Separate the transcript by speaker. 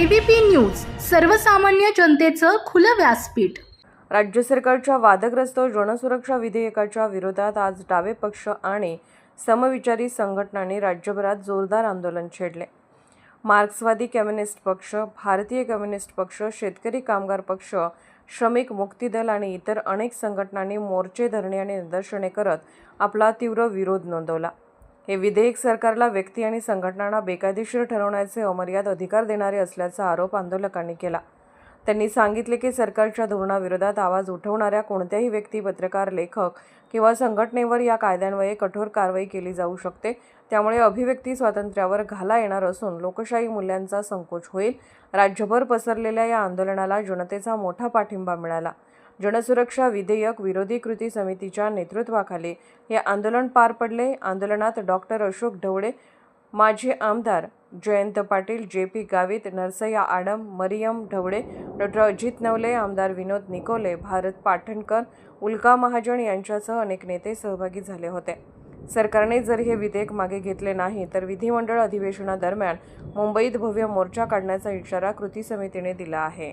Speaker 1: ABP news सर्वसामान्य जनतेचं खुलं व्यासपीठ.
Speaker 2: राज्य सरकारच्या वादग्रस्त जनसुरक्षा विधेयकाच्या विरोधात आज डावे पक्ष आणि समविचारी संघटनांनी राज्यभरात जोरदार आंदोलन छेडले. मार्क्सवादी कम्युनिस्ट पक्ष भारतीय कम्युनिस्ट पक्ष शेतकरी कामगार पक्ष श्रमिक मुक्ती दल आणि इतर अनेक संघटनांनी मोर्चे धरणे आणि निदर्शने करत आपला तीव्र विरोध नोंदवला. हे विधेयक सरकारला व्यक्ती आणि संघटनांना बेकायदेशीर ठरवण्याचे अमर्याद अधिकार देणारे असल्याचा आरोप आंदोलकांनी केला. त्यांनी सांगितले की सरकारच्या धोरणाविरोधात आवाज उठवणाऱ्या कोणत्याही व्यक्ती पत्रकार लेखक किंवा संघटनेवर या कायद्यान्वये कठोर कारवाई केली जाऊ शकते. त्यामुळे अभिव्यक्ती स्वातंत्र्यावर घाला येणार असून लोकशाही मूल्यांचा संकोच होईल. राज्यभर पसरलेल्या या आंदोलनाला जनतेचा मोठा पाठिंबा मिळाला. जनसुरक्षा विधेयक विरोधी कृती समितीच्या नेतृत्वाखाली हे आंदोलन पार पडले. आंदोलनात डॉक्टर अशोक ढवळे माजी आमदार Jayant Patil J P Gavit Narsayya Adam Mariam Dhawale doctor Ajit Navale आमदार विनोद निकोले भारत पाठणकर उल्का महाजन यांच्यासह अनेक नेते सहभागी झाले होते. सरकारने जर हे विधेयक मागे घेतले नाही तर विधिमंडळ अधिवेशनादरम्यान मुंबईत भव्य मोर्चा काढण्याचा इशारा कृती समितीने दिला आहे.